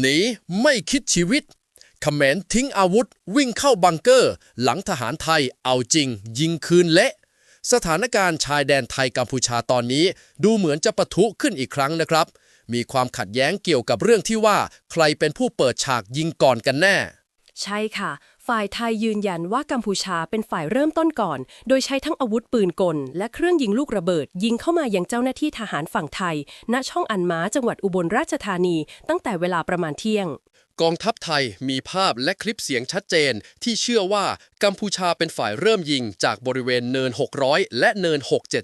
หนีไม่คิดชีวิตเขมรทิ้งอาวุธวิ่งเข้าบังเกอร์ หลังทหารไทยเอาจริง ยิงคืนเละ สถานการณ์ชายแดนไทยกัมพูชาตอนนี้ ดูเหมือนจะปะทุขึ้นอีกครั้งนะครับ มีความขัดแย้งเกี่ยวกับเรื่องที่ว่า ใครเป็นผู้เปิดฉากยิงก่อนกันแน่ ใช่ค่ะ ฝ่ายไทยยืนยันว่ากัมพูชาเป็นฝ่ายเริ่มต้นก่อน โดยใช้ทั้งอาวุธปืนกล และเครื่องยิงลูกระเบิด ยิงเข้ามายังเจ้าหน้าที่ทหารฝั่งไทย ณช่องอันม้าจังหวัดอุบลราชธานี ตั้งแต่เวลาประมาณเที่ยง กองทัพไทยมีภาพและคลิปเสียงชัดเจน ที่เชื่อว่ากัมพูชาเป็นฝ่ายเริ่มยิงจากบริเวณเนิน 600 และเนิน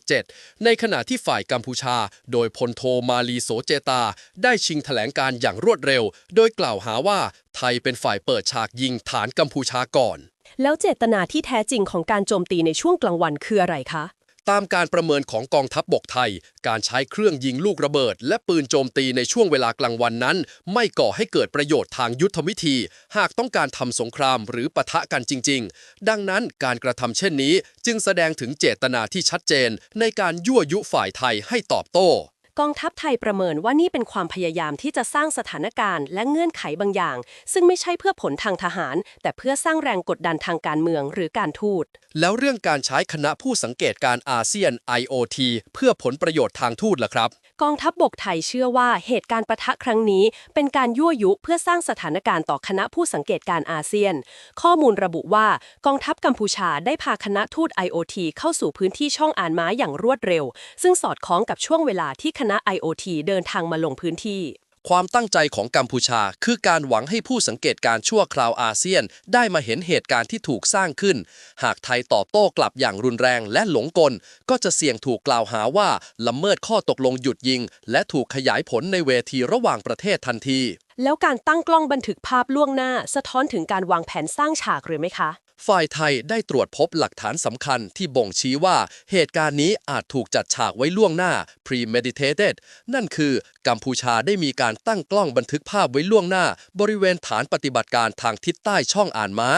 677 ในขณะที่ฝ่ายกัมพูชา โดยพลโทมาลีโสเจตา ได้ชิงแถลงการอย่างรวดเร็ว โดยกล่าวหาว่าไทยเป็นฝ่ายเปิดฉากยิงฐานกัมพูชาก่อน แล้วเจตนาที่แท้จริงของการโจมตีในช่วงกลางวันคืออะไรคะ ตามการประเมินของกองทัพบบกไทย การใช้เครื่องยิงลูกระเบิด และปืนโจมตีในช่วงเวลากลางวันนั้น ไม่ก่อให้เกิดประโยชน์ทางยุทธวิธี หากต้องการทำสงครามหรือปะทะกันจริง ๆ ดังนั้นการกระทำเช่นนี้ จึงแสดงถึงเจตนาที่ชัดเจน ในการยั่วยุฝ่ายไทยให้ตอบโต้ กองทัพไทยประเมินว่านี่เป็นความพยายามที่จะสร้างสถานการณ์และเงื่อนไขบางอย่าง ซึ่งไม่ใช่เพื่อผลทางทหาร แต่เพื่อสร้างแรงกดดันทางการเมืองหรือการทูต แล้วเรื่องการใช้คณะผู้สังเกตการอาเซียน IOT เพื่อผลประโยชน์ทางทูตล่ะครับ กองทัพบบกไทยเชื่อว่าเหตุการณ์ปะทะครั้งนี้ เป็นการยั่วยุเพื่อสร้างสถานการณ์ต่อคณะผู้สังเกตการอาเซียน ข้อมูลระบุว่ากองทัพกัมพูชาได้พาคณะทูต IOT เข้าสู่พื้นที่ช่องอ่านม้าอย่างรวดเร็ว ซึ่งสอดคล้องกับช่วงเวลาที่คณะ IOT เดินทางมาลงพื้นที่ ความตั้งใจของกัมพูชาคือการหวังให้ผู้สังเกตการชั่วคราวอาเซียน ได้มาเห็นเหตุการณ์ที่ถูกสร้างขึ้น หากไทยตอบโต้กลับอย่างรุนแรงและหลงกล ก็จะเสี่ยงถูกกล่าวหาว่าละเมิดข้อตกลงหยุดยิง และถูกขยายผลในเวทีระหว่างประเทศทันที แล้วการตั้งกล้องบันทึกภาพล่วงหน้า สะท้อนถึงการวางแผนสร้างฉากหรือไม่คะ ฝ่ายไทยได้ตรวจพบหลักฐานสำคัญที่บ่งชี้ว่าเหตุการณ์นี้อาจถูกจัดฉากไว้ล่วงหน้า premeditated นั่นคือกัมพูชาได้มีการตั้งกล้องบันทึกภาพไว้ล่วงหน้า บริเวณฐานปฏิบัติการทางทิศใต้ช่องอ่านม้า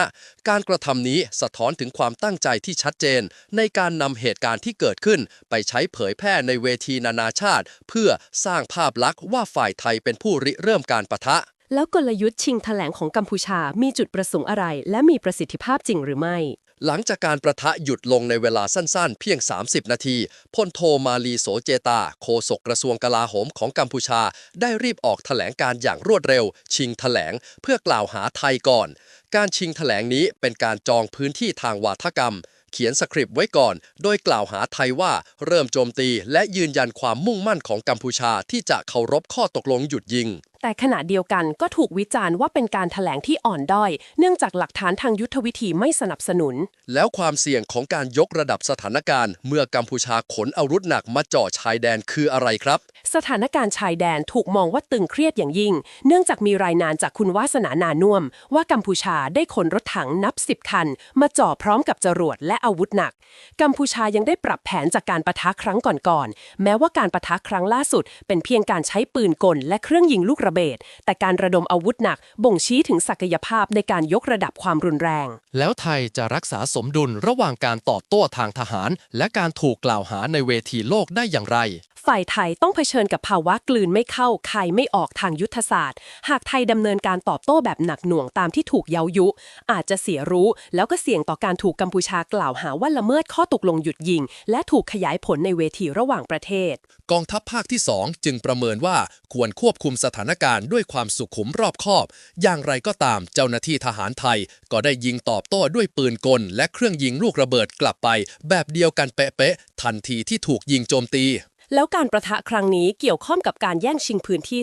การกระทำนี้สะท้อนถึงความตั้งใจที่ชัดเจน ในการนำเหตุการณ์ที่เกิดขึ้น ไปใช้เผยแพร่ในเวทีนานาชาติ เพื่อสร้างภาพลักษณ์ว่าฝ่ายไทยเป็นผู้ริเริ่มการประทะ แล้วกลยุทธ์ชิงแถลงของกัมพูชามีจุดประสงค์อะไร และมีประสิทธิภาพจริงหรือไม่ หลังจากการประทะหยุดลงในเวลาสั้นๆ เพียง 30 นาทีพลโทมาลีโสเจตา โฆษกกระทรวงกลาโหมของกัมพูชา ได้รีบออกแถลงการอย่างรวดเร็ว ชิงแถลงเพื่อกล่าวหาไทยก่อน การชิงแถลงนี้เป็นการจองพื้นที่ทางวาทกรรมเขียนสคริปต์ไว้ก่อน โดยกล่าวหาไทยว่าเริ่มโจมตีและยืนยันความมุ่งมั่นของกัมพูชาที่จะเคารพข้อตกลงหยุดยิง แต่ขณะเดียวกันก็ถูกวิจารณ์ว่าเป็นการถแถลงที่อ่อนด้อย เนื่องจากหลักฐานทางยุทธวิธีไม่สนับสนุน แล้วความเสี่ยงของการยกระดับสถานการณ์ เมื่อกัมพูชาขนอาวุธหนักมาเจาะชายแดนคืออะไรครับ สถานการณ์ชายแดนถูกมองว่าตึงเครียดอย่างยิ่ง เนื่องจากมีรายงานจากคุณวาสนานานุ่วมว่ากัมพูชาได้ขนรถถังนับสิบคัน มาจ่อพร้อมกับจรวดและอาวุธหนัก กัมพูชายังได้ปรับแผนจากการประทะครั้งก่อนๆแม้ว่าการประทะครั้งล่าสุด เป็นเพียงการใช้ปืนกลและเครื่องยิงลูกระเบิดแต่การระดมอาวุธหนักบ่งชี้ถึงศักยภาพในการยกระดับความรุนแรง แล้วไทยจะรักษาสมดุลระหว่างการตอบโต้ทางทหาร และการถูกกล่าวหาในเวทีโลกได้อย่างไร ฝ่ายไทยต้องเผชิญกับภาวะกลืนไม่เข้าคายไม่ออกทางยุทธศาสตร์ หากไทยดำเนินการตอบโต้แบบหนักหน่วงตามที่ถูกเย้ายุ อาจจะเสียรู้แล้วก็เสี่ยงต่อการถูกกัมพูชากล่าวหาว่าละเมิดข้อตกลงหยุดยิง และถูกขยายผลในเวทีระหว่างประเทศ กองทัพภาคที่ 2 จึงประเมินว่าควรควบคุมสถานการณ์ด้วยความสุขุมรอบคอบ อย่างไรก็ตามเจ้าหน้าที่ทหารไทย ก็ได้ยิงตอบโต้ด้วยปืนกล และเครื่องยิงลูกระเบิดกลับไป แบบเดียวกันเป๊ะๆทันทีที่ถูกยิงโจมตี แล้วการประทะครั้งนี้เกี่ยวข้องกับการแย่งชิงพื้นที่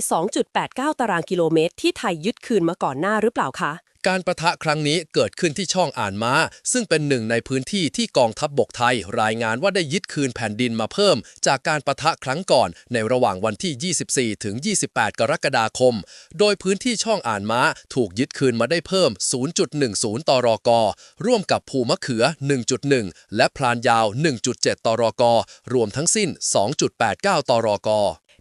2.89 ตารางกิโลเมตร ที่ไทยยึดคืนมาก่อนหน้าหรือเปล่าคะ การประทะครั้งนี้เกิดขึ้นที่ช่องอ่านม้า ซึ่งเป็นหนึ่งในพื้นที่ที่กองทัพบบกไทย รายงานว่าได้ยึดคืนแผ่นดินมาเพิ่ม จากการประทะครั้งก่อน ในระหว่างวันที่ 24 ถึง 28 กรกฎาคม โดยพื้นที่ช่องอ่านม้าถูกยึดคืนมาได้เพิ่ม 0.10 ตรก ร่วมกับภูมะเขือ 1.1 และพลานยาว 1.7 ตรก รวมทั้งสิ้น 2.89 ตรก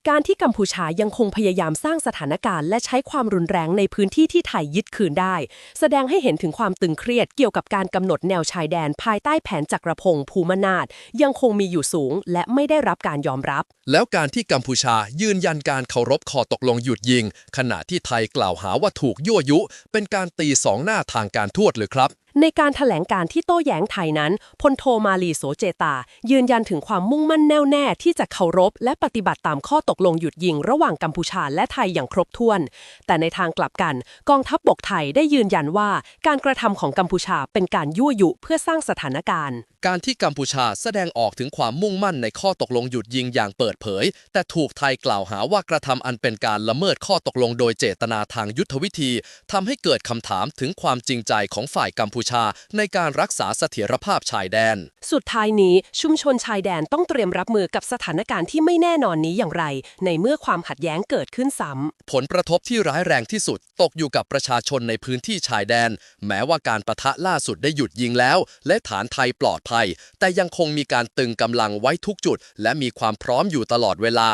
การที่กัมพูชายังคงพยายามสร้างสถานการณ์ และใช้ความรุนแรงในพื้นที่ที่ไทยยึดคืนได้ แสดงให้เห็นถึงความตึงเครียดเกี่ยวกับการกำหนดแนวชายแดน ภายใต้แผนจักรพงศ์ภูมินาถยังคงมีอยู่สูง และไม่ได้รับการยอมรับ แล้วการที่กัมพูชายืนยันการเคารพข้อตกลงหยุดยิง ขณะที่ไทยกล่าวหาว่าถูกยั่วยุ เป็นการตีสองหน้าทางการทูตหรือครับ ในการถแถลงการที่โต้แย้งไทยนั้นพลโทมาลีโสเจตา ยืนยันถึงความมุ่งมั่นแน่วแน่ที่จะเคารพ และปฏิบัติตามข้อตกลงหยุดยิง ระหว่างกัมพูชาและไทยอย่างครบถ้วน แต่ในทางกลับกัน กองทัพบบกไทยได้ยืนยันว่า การกระทำของกัมพูชาเป็นการยั่วยุเพื่อสร้างสถานการณ์ การที่กัมพูชาแสดงออกถึงความมุ่งมั่นในข้อตกลงหยุดยิงอย่างเปิดเผย แต่ถูกไทยกล่าวหาว่ากระทำอันเป็นการละเมิดข้อตกลงโดยเจตนาทางยุทธวิธีทำให้เกิดคำถามถึงความจริงใจของฝ่ายกัมพูชา ในการรักษาเสถียรภาพชายแดน สุดท้ายนี้ชุมชนชายแดนต้องเตรียมรับมือกับสถานการณ์ที่ไม่แน่นอนนี้อย่างไร ในเมื่อความขัดแย้งเกิดขึ้นซ้ำผลกระทบที่ร้ายแรงที่สุด ตกอยู่กับประชาชนในพื้นที่ชายแดน แม้ว่าการประทะล่าสุดได้หยุดยิงแล้ว และฐานไทยปลอดภัย แต่ยังคงมีการตึงกำลังไว้ทุกจุด และมีความพร้อมอยู่ตลอดเวลา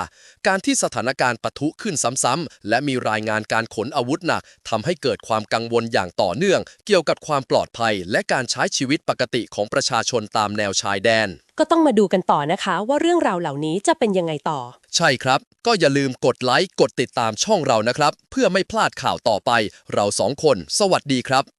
การที่สถานการณ์ปะทุขึ้นซ้ำๆและมีรายงานการขนอาวุธหนักทำให้เกิดความกังวลอย่างต่อเนื่อง เกี่ยวกับความปลอดภัย และการใช้ชีวิตปกติของประชาชนตามแนวชายแดนก็ต้องมาดูกันต่อนะคะว่าเรื่องราวเหล่านี้จะเป็นยังไงต่อ ใช่ครับ ก็อย่าลืมกดไลค์กดติดตามช่องเรานะครับ เพื่อไม่พลาดข่าวต่อไป เราสองคน สวัสดีครับ